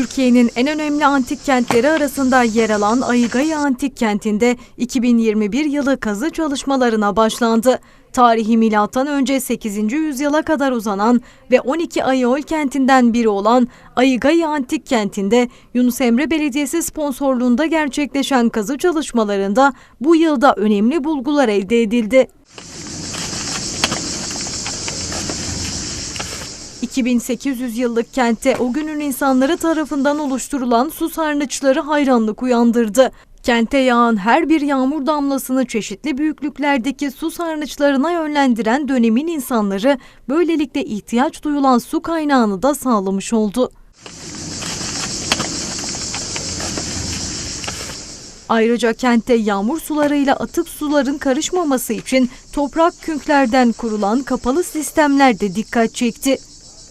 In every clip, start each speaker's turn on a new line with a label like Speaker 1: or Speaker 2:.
Speaker 1: Türkiye'nin en önemli antik kentleri arasında yer alan Ayıgaya Antik Kenti'nde 2021 yılı kazı çalışmalarına başlandı. Tarihi milattan önce 8. yüzyıla kadar uzanan ve 12 Ayol kentinden biri olan Ayıgaya Antik Kenti'nde Yunus Emre Belediyesi sponsorluğunda gerçekleşen kazı çalışmalarında bu yılda önemli bulgular elde edildi. 2800 yıllık kentte o günün insanları tarafından oluşturulan su sarnıçları hayranlık uyandırdı. Kente yağan her bir yağmur damlasını çeşitli büyüklüklerdeki su sarnıçlarına yönlendiren dönemin insanları böylelikle ihtiyaç duyulan su kaynağını da sağlamış oldu. Ayrıca kentte yağmur sularıyla atık suların karışmaması için toprak künklerden kurulan kapalı sistemler de dikkat çekti.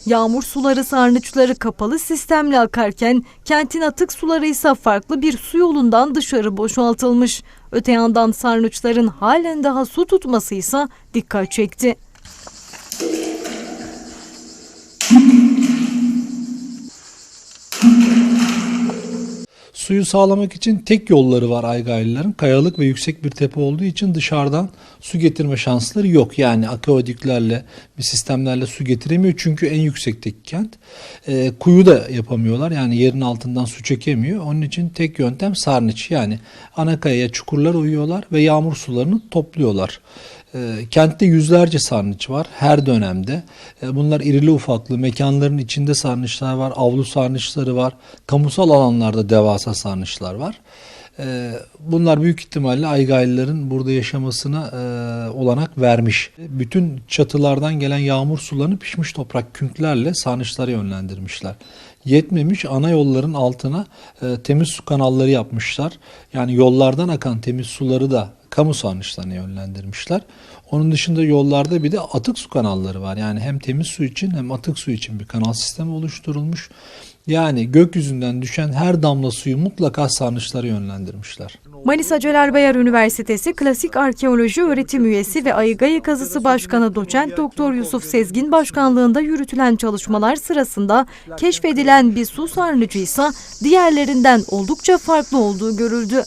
Speaker 1: Yağmur suları sarnıçları kapalı sistemle akarken kentin atık suları ise farklı bir su yolundan dışarı boşaltılmış. Öte yandan sarnıçların halen daha su tutması ise dikkat çekti.
Speaker 2: Suyu sağlamak için tek yolları var Aygaylıların. Kayalık ve yüksek bir tepe olduğu için dışarıdan su getirme şansları yok. Yani akvaodiklerle bir sistemlerle su getiremiyor. Çünkü en yüksekteki kent. Ee, kuyu da yapamıyorlar. Yani yerin altından su çekemiyor. Onun için tek yöntem sarnıç. Yani ana kayaya çukurlar uyuyorlar ve yağmur sularını topluyorlar. E, kentte yüzlerce sarnıç var her dönemde. E, bunlar irili ufaklı mekanların içinde sarnıçlar var, avlu sarnıçları var, kamusal alanlarda devasa sarnıçlar var. E, bunlar büyük ihtimalle Aygaylıların burada yaşamasına e, olanak vermiş. Bütün çatılardan gelen yağmur sularını pişmiş toprak künklerle sarnıçlara yönlendirmişler. Yetmemiş ana yolların altına e, temiz su kanalları yapmışlar. Yani yollardan akan temiz suları da kamu sarnıçlarına yönlendirmişler. Onun dışında yollarda bir de atık su kanalları var. Yani hem temiz su için hem atık su için bir kanal sistemi oluşturulmuş. Yani gökyüzünden düşen her damla suyu mutlaka sarnıçlara yönlendirmişler.
Speaker 1: Manisa Celal Bayar Üniversitesi Klasik Arkeoloji Öğretim Üyesi ve Ayıgayı Kazısı Başkanı Doçent Doktor Yusuf Sezgin başkanlığında yürütülen çalışmalar sırasında keşfedilen bir su sarnıcı ise diğerlerinden oldukça farklı olduğu görüldü.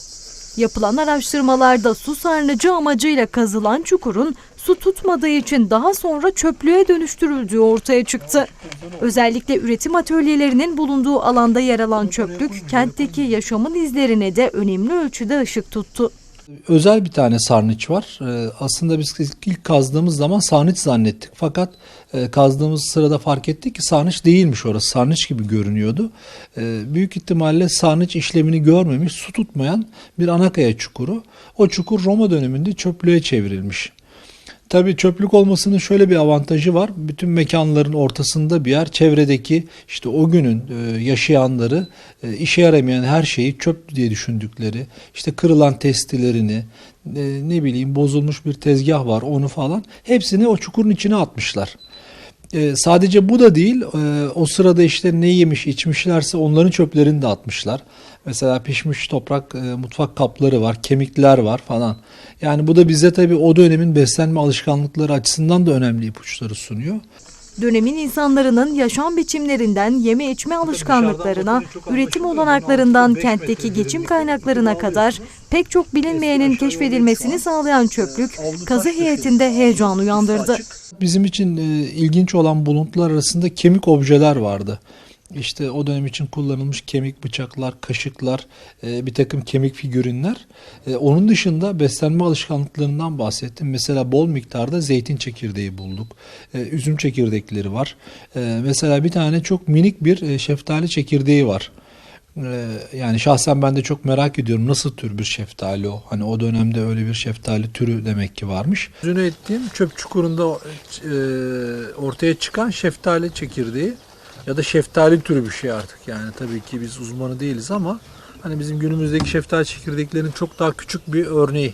Speaker 1: Yapılan araştırmalarda su sarnıcı amacıyla kazılan çukurun su tutmadığı için daha sonra çöplüğe dönüştürüldüğü ortaya çıktı. Özellikle üretim atölyelerinin bulunduğu alanda yer alan çöplük kentteki yaşamın izlerine de önemli ölçüde ışık tuttu.
Speaker 2: Özel bir tane sarnıç var. Ee, Aslında biz ilk kazdığımız zaman sarnıç zannettik. Fakat e, kazdığımız sırada fark ettik ki sarnıç değilmiş orası. Sarnıç gibi görünüyordu. Ee, Büyük ihtimalle sarnıç işlemini görmemiş, su tutmayan bir anakaya çukuru. O çukur Roma döneminde çöplüğe çevrilmiş. Tabii çöplük olmasının şöyle bir avantajı var. Bütün mekanların ortasında bir yer. Çevredeki işte o günün e, yaşayanları e, işe yaramayan her şeyi çöp diye düşündükleri, işte kırılan testilerini, e, ne bileyim bozulmuş bir tezgah var onu falan hepsini o çukurun içine atmışlar. E, sadece bu da değil, e, o sırada işte ne yemiş içmişlerse onların çöplerini de atmışlar. Mesela pişmiş toprak e, mutfak kapları var, kemikler var falan. Yani bu da bize tabii o dönemin beslenme alışkanlıkları açısından da önemli ipuçları sunuyor.
Speaker 1: Dönemin insanların yaşam biçimlerinden yeme içme alışkanlıklarına, üretim olanaklarından kentteki geçim kaynaklarına kadar pek çok bilinmeyenin keşfedilmesini sağlayan çöplük kazı heyetinde heyecan uyandırdı.
Speaker 2: Bizim için e, ilginç olan buluntular arasında kemik objeler vardı. İşte o dönem için kullanılmış kemik bıçaklar, kaşıklar, e, bir takım kemik figürinler. E, onun dışında beslenme alışkanlıklarından bahsettim. Mesela bol miktarda zeytin çekirdeği bulduk. E, üzüm çekirdekleri var. Mesela bir tane çok minik bir şeftali çekirdeği var. Yani şahsen ben de çok merak ediyorum nasıl tür bir şeftali o. Hani o dönemde öyle bir şeftali türü demek ki varmış. Sözünü ettiğim çöp çukurunda ortaya çıkan şeftali çekirdeği ya da şeftali türü bir şey artık. Yani tabii ki biz uzmanı değiliz ama hani bizim günümüzdeki şeftali çekirdeklerinin çok daha küçük bir örneği